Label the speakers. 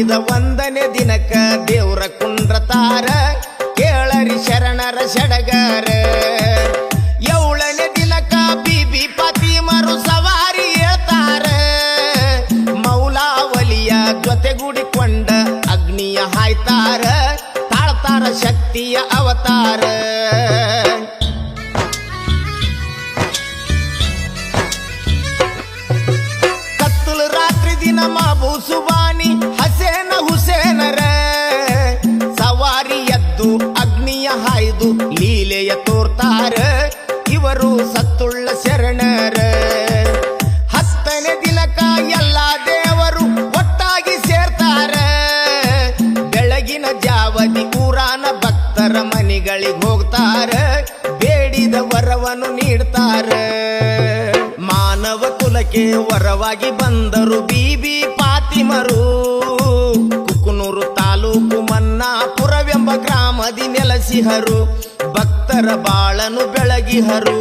Speaker 1: ಇದ ಒಂದನೇ ದಿನಕ ದೇವ್ರ ಕುಂಡ್ರತಾರ ಕೇಳರಿ ಶರಣರ ಸಡಗಾರ ಏಳನೇ ದಿನಕ ಬಿಬಿ ಪತಿ ಮರು ಸವಾರಿ ಹೇಳ್ತಾರ. ಮೌಲಾವಲಿಯ ಜೊತೆಗೂಡಿಕೊಂಡ ಅಗ್ನಿಯ ಹಾಯ್ತಾರ, ತಾಳ್ತಾರ ಶಕ್ತಿಯ ಅವತಾರ. ಕತ್ತಲು ರಾತ್ರಿ ದಿನ ಮಾಬೂಸುವ ಬೆಳಗಿನ ಪುರಾಣ ಭಕ್ತರ ಮನೆಗಳಿಗೆ ಹೋಗ್ತಾರ, ಬೇಡಿದ ವರವನ್ನು ನೀಡ್ತಾರ. ಮಾನವ ಕುಲಕ್ಕೆ ವರವಾಗಿ ಬಂದರು ಬೀಬಿ ಪಾತಿಮರು. ಕುಕ್ಕನೂರು ತಾಲೂಕು ಮನ್ನಾಪುರವೆಂಬ ಗ್ರಾಮದಿ ನೆಲಸಿಹರು, ಭಕ್ತರ ಬಾಳನು ಬೆಳಗಿಹರು.